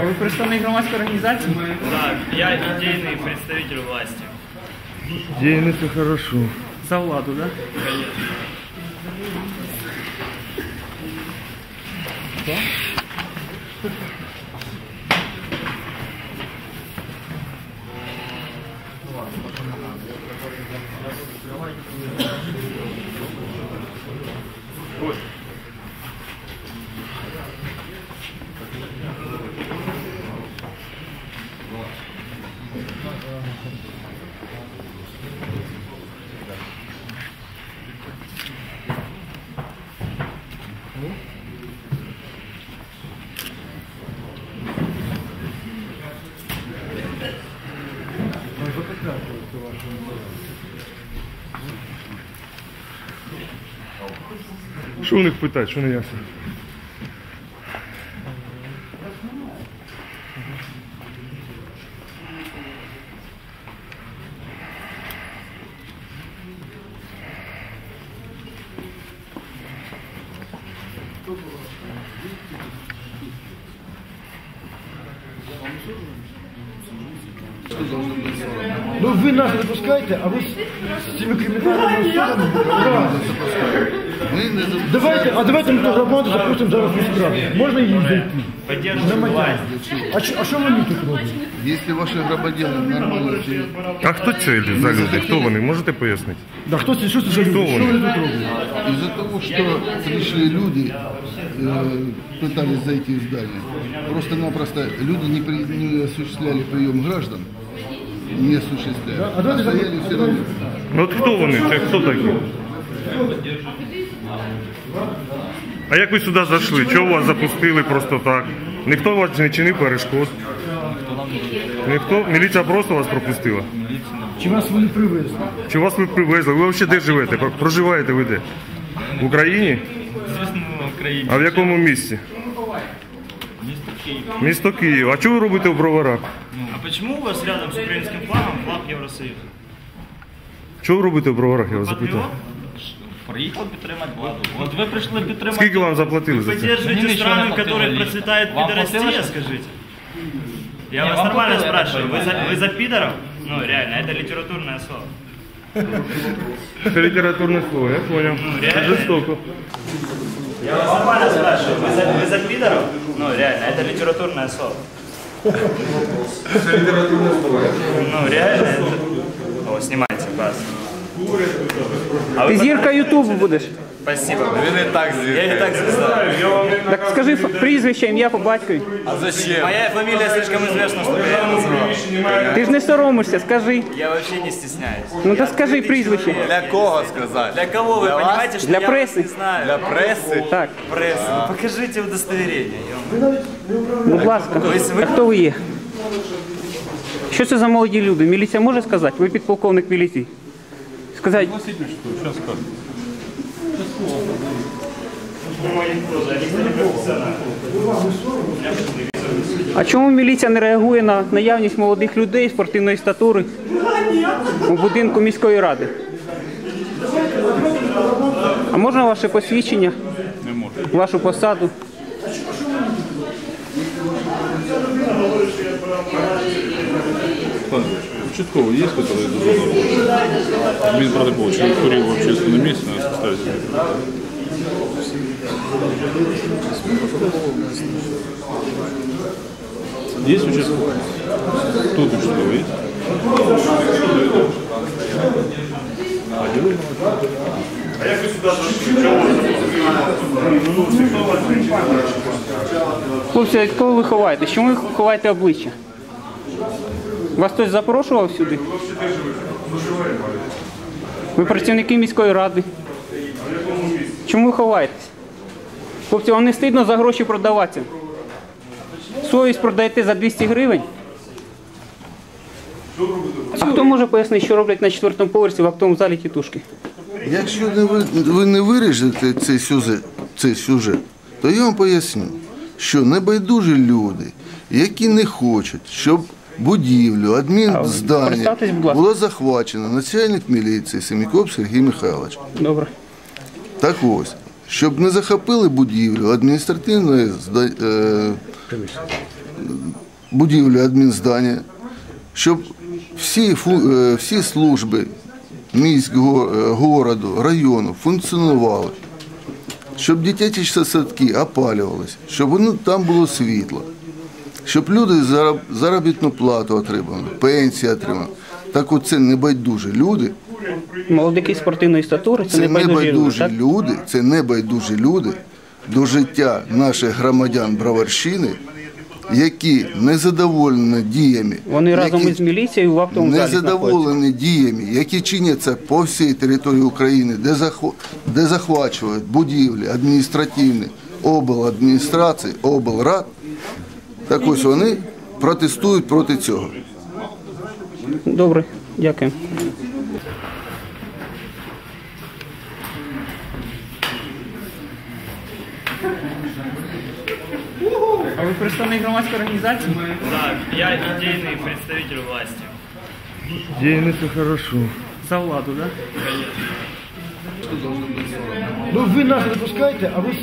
А ви представник громадської організації? Так, я идейный представитель власти. День это хорошо. За владу, да? Що у них питають, що не ясно? Ну вы нас не а вы с теми цими кримінальними особами. Давайте, а давайте ми ту громаду запустимо зараз в міськраду. Можна її зайти? Поддерживаю власть. А що, а що вони тут роблять? Если ваши громадяне нормально живут, А хто це за люди? Хто вони? Можете пояснити? Да, хто це, що це за люди? Хто Що вони? вони тут роблять? из-за того, что пришли люди, э, пытались зайти в здание, просто-напросто люди не, при- не осуществляли прием граждан, не осуществляли. А давайте стояли так, все равно. Ну от хто вони? Це хто такі? А як ви сюди зайшли? Чого вас запустили просто так? Ніхто вас не чинив перешкод? Ніхто? Міліція просто вас пропустила? Чи вас вони привезли? Чи вас ви привезли? Ви взагалі де живете? Проживаєте ви де? В Україні? Звісно, в Україні. А в якому місті? Місто Київ. Місто Київ. А чого ви робите в броварах? А почему у вас рядом с украинским флагом флаг Евросоюза? Чого ви робите в броварах, я вас запитав? Патріот? Приїхав підтримати владу. От ви прийшли підтримати. Скільки вам заплатили за це? Поддерживаете Мне ничего страны, не в которых платили. процветает Вам пидорастия, платили? скажите? Я Не, вас вам нормально платили, я спрашиваю. так Вы за, вы за пидоров? Ну, реально, это литературное слово. Це літературне слово, я понял. реально. Жорстоко. Я вас нормально спрашиваю. Вы за, вы за пидоров? Ну, реально, это литературное слово. Ну, реально, это... О, снимайте, бас. А Ти вы зірка Ютубу будеш. Спасибо. Він і так звезда. Я і так звезда. Так скажи ф- прізвище, ім'я по батькові. А зачем? Моя фамилия слишком известна, чтобы я ее называл. Ти ж не соромишся, скажи. Я вообще не стесняюсь. Ну то скажи прізвище. Для кого сказати? Для кого вы понимаете, что Для я прессы. вас не знаю? Для преси? Так, прессы. Ну, покажите удостоверение. ё-моё. будь ласка. А хто ви є? Що це за молоді люди? Міліція може сказати? Ви підполковник міліції. Сказати, а чому міліція не реагує на наявність молодих людей спортивної статури у будинку міської ради? А можна ваше посвідчення? Не можна. Вашу посаду? Участковый есть, который должен Минпродовольствия человек курил в общественном месте, надо составить. Есть участковый? Тут участковый есть? Хлопці, від кого ви ховаєте? Чому ви ховаєте обличчя? Вас хтось запрошував сюди? Ви працівники міської ради. Чому ви ховаєтесь? Хлопці, вам не стидно за гроші продаватися? Совість продаєте за 200 гривень? А хто може пояснити, що роблять на четвертому поверсі в актовому залі тітушки? Якщо не ви, ви не виріжете цей сюжет, цей сюжет, то я вам поясню, що небайдужі люди, які не хочуть, щоб будівлю, адмінздання представтесь, будь ласка. було захвачено начальник міліції Семікоп Сергій Михайлович. Добре. Так ось, щоб не захопили будівлю адміністративної зда- е, будівлю адмінздання, щоб всі, фу- е, всі служби міськ, го- е, городу, району функціонували, щоб дитячі садки опалювалися, щоб воно, там було світло, щоб люди заробітну плату отримали, пенсії отримали. Так оце небайдужі люди, Молодики спортивної статури це, це не байдужі люди, люди, це небайдужі люди до життя наших громадян Броварщини, які не задоволені діями. Вони разом із міліцією в актовому не залі знаходяться. задоволені діями, які чиняться по всій території України, де, де захвачують будівлі адміністративні, обладміністрації, облрад, так ось вони протестують проти цього. Добре, дякую. А ви представник громадської організації? Так, я идейный представитель власти. Дійсно, це хорошо. За владу, так? Ну ви нас не пускаєте, а ви з,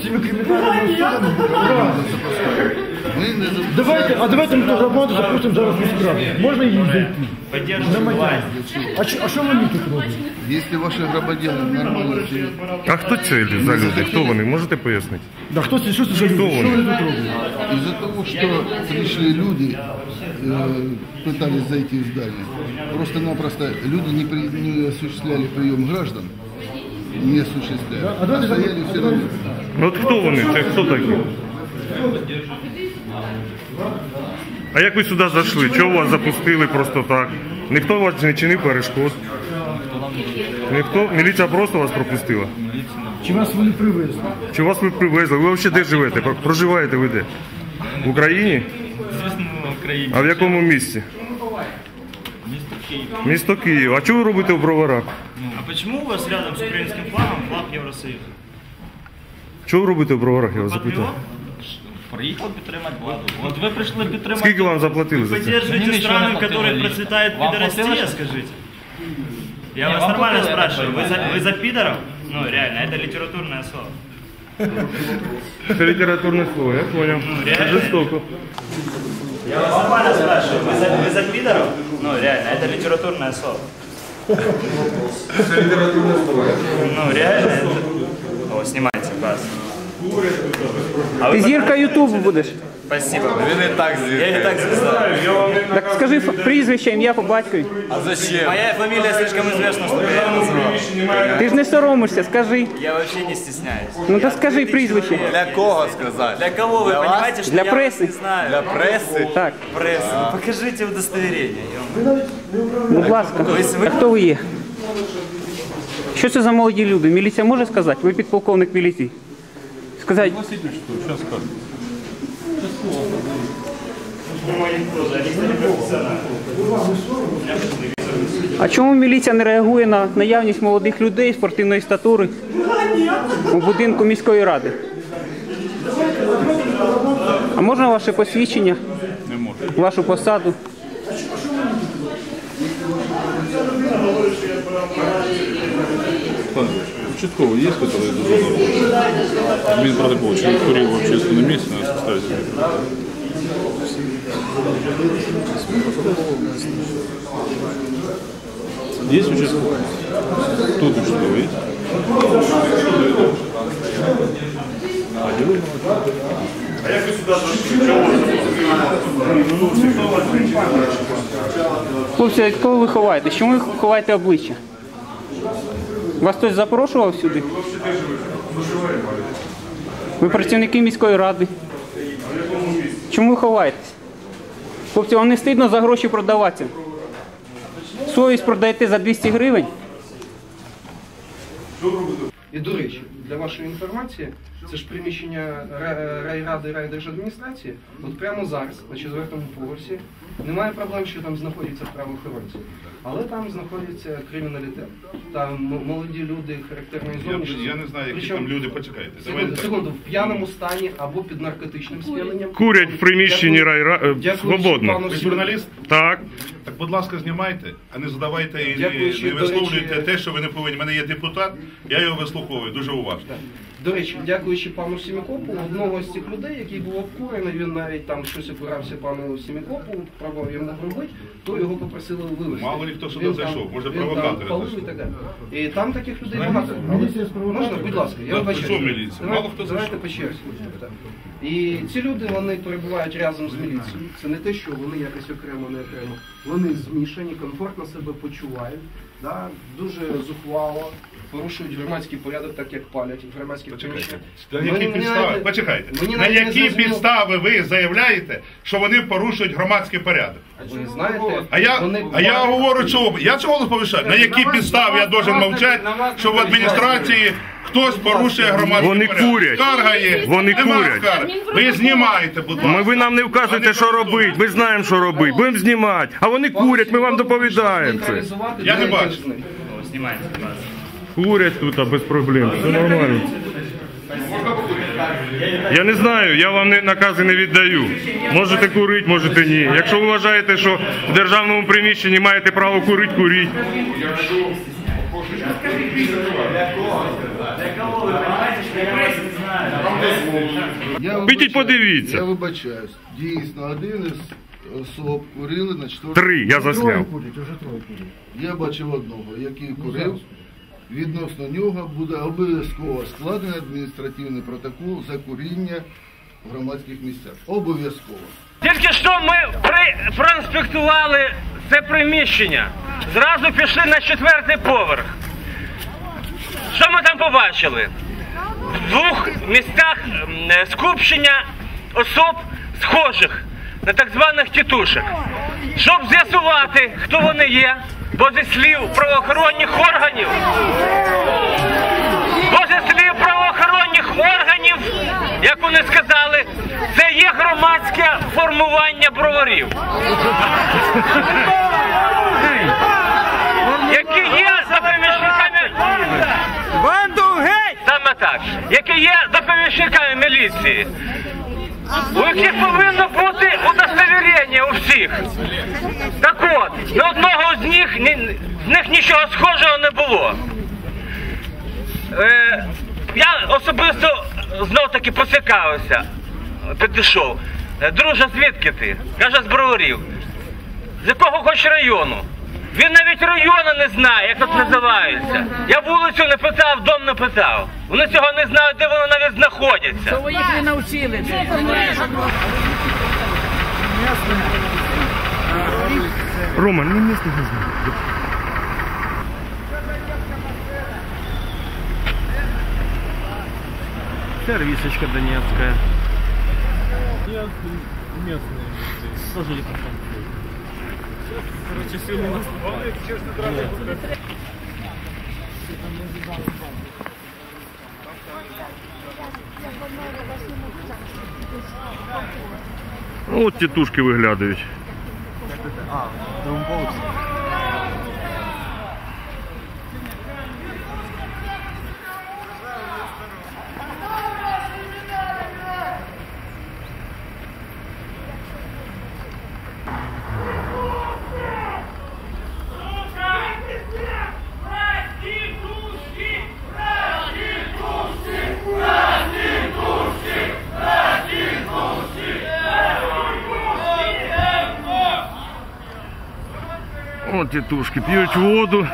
з цими кримінальними особами. Давайте, а давайте ми ту громаду запустимо зараз в міськраду. Можна її зайти? Поддерживаю власть. А що, а що вони тут роблять? Якщо ваші громадяни нормально живуть, А хто це за люди? Хто вони? Можете пояснити? Да хто це, що це за люди? Що вони? вони тут роблять? Из-за того, что пришли люди, э, пытались зайти в здание, просто-напросто люди не, при- не осуществляли прием граждан, не осуществляли, А стояли все равно. Ну от хто вони? Це хто такі? А як ви сюди зайшли? Чого вас запустили просто так? Ніхто вас не чинив перешкод? Ніхто? Міліція просто вас пропустила? Чи вас вони привезли? Чи вас ви привезли? Ви взагалі де живете? Проживаєте ви де? В Україні? Звісно, в Україні. А в якому місті? Місто Київ. Місто Київ. А що ви робите в броварах? А почему у вас рядом с украинским флагом флаг Евросоюза? Що ви робите в броварах, я вас запитав? Патріот? Приїхав підтримати владу. От ви прийшли підтримати. Скільки вам заплатили за це? Поддерживаете страны, в которых процветает пидорастия, скажите? Я вас нормально спрашиваю, вы за, вы за пидоров? Ну, реально, это литературное слово. Це літературне слово, я понял. Це жорстоко. Я вас нормально спрашиваю, вы за, вы за пидоров? Ну, реально, это литературное слово. Ну, реально, это... О, снимайте, класс. А Ти зирка зірка Ютубу будеш. Спасибо. Він і так Я не звідти. так звезда. Так скажи ф- прізвище, ім'я по батькові. А зачем? Моя фамилия слишком известна, чтобы я ее называл. Ти ж не соромишся, скажи. Я вообще не стесняюсь. Ну то скажи прізвище. Для кого сказати? Для кого вы Для вас? понимаете, что Для я прессы. вас не знаю? Для преси? Так, прессы. Ну, покажите удостоверение. ё-моё. будь ласка. А хто ви є? Що це за молоді люди? Міліція може сказати? Ви підполковник міліції. Сказати, а чому міліція не реагує на наявність молодих людей спортивної статури у будинку міської ради? А можна ваше посвідчення? Не можу. Вашу посаду? участковый есть, который должен работать? Админпротокол. Человек курил в общественном месте, надо составить. Есть участковый? Тут участковый есть? А где вы? Хлопці, від кого ви ховаєтесь? Чому ви ховаєте обличчя? Вас хтось запрошував сюди? Ви працівники міської ради. Чому ви ховаєтесь? Хлопці, вам не стидно за гроші продаватися? Совість продаєте за 200 гривень? І до речі, для вашої інформації, це ж приміщення райради райдержадміністрації. От прямо зараз, на четвертому поверсі, немає проблем, що там знаходяться правоохоронці, але там знаходиться криміналітет. Там молоді люди характерної Я, зовнішності. я не знаю, які Причому- там люди, почекайте. Секунду, Давайте секунду, в п'яному стані або під наркотичним сп'яненням. Курять в приміщенні Дякую- райра... е, свободно. пану Ви журналіст? Так. Так, будь ласка, знімайте, а не задавайте і не до висловлюйте речі- те, що ви не повинні. У мене є депутат, я його вислуховую дуже уважно. До речі, дякуючи пану Сімікопу, одного з цих людей, який був обкурений, він навіть там щось опирався пану Сімікопу, пробував йому робити, то його попросили вивезти. Мало ли хто сюди Він зайшов, там- може, провокатори зайшли. і так далі. І там таких людей багато. Можна, будь ласка, я? Давайте- Мало хто Давайте зайшов. по черзі. І ці люди вони перебувають разом з міліцією. Це не те, що вони якось окремо, не окремо. Вони змішані, комфортно себе почувають, да? дуже зухвало, порушують громадський порядок, так як палять в громадських приміщеннях. На які підстави? Почекайте. мені На навіть не які зрозуміло. підстави ви заявляєте, що вони порушують громадський порядок? Ви знаєте, А я, вони а я говорю, що я цього не повишаю. На які підстави я должен мовчати, що в адміністрації хтось порушує громадський Вони порядок? курять. Скарга є. Вони Нема курять. скарги. Ви знімаєте, будь ласка. Ми ви нам не вказуєте, що робити. Ми знаємо, що робити. Будемо знімати. А вони курять, ми вам доповідаємо це. Я не бачу. Знімайте, будь ласка. Курять тут а без проблем. Все нормально. Я не знаю, я вам не, накази не віддаю. Можете курити, можете ні. Якщо ви вважаєте, що в державному приміщенні маєте право курити, куріть. Підіть подивіться. Я вибачаюсь. Дійсно, один із особ курили на четвертому. Три, я засняв. Я бачив одного, який курив. Відносно нього буде обов'язково складений адміністративний протокол за куріння в громадських місцях. Обов'язково. Тільки що ми при... проінспектували це приміщення. Зразу пішли на четвертий поверх. Що ми там побачили? В двох місцях е, скупчення особ схожих на так званих тітушек. Щоб з'ясувати, хто вони є, бо зі слів правоохоронних органів, бо зі слів правоохоронних органів, як вони сказали, це є громадське формування броварів. Які є за помічниками саме так, які є за помічниками міліції. У яких повинно бути удостовірення у всіх. От, на одного з них, ні- з них нічого схожого не було. Е, я особисто знов таки поцікавився, підійшов. Е, Друже, звідки ти? Каже, з броварів. З якого хоч району? Він навіть району не знає, як тут називається. Я вулицю не питав, дом не питав. Вони цього не знають, де вони навіть знаходяться. Ви їх не навчили. Рома, ну местных не. Сервисочка донецкая. Я местные. Тоже не пошел. Короче, сегодня у нас... Ну, от тітушки виглядають. А, 通报。Тітушки п'ють воду,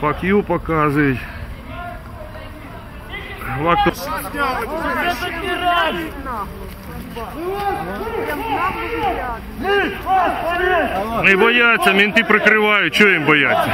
фак'ю показують. Лакто... Не бояться, мінти прикривають, чого їм бояться?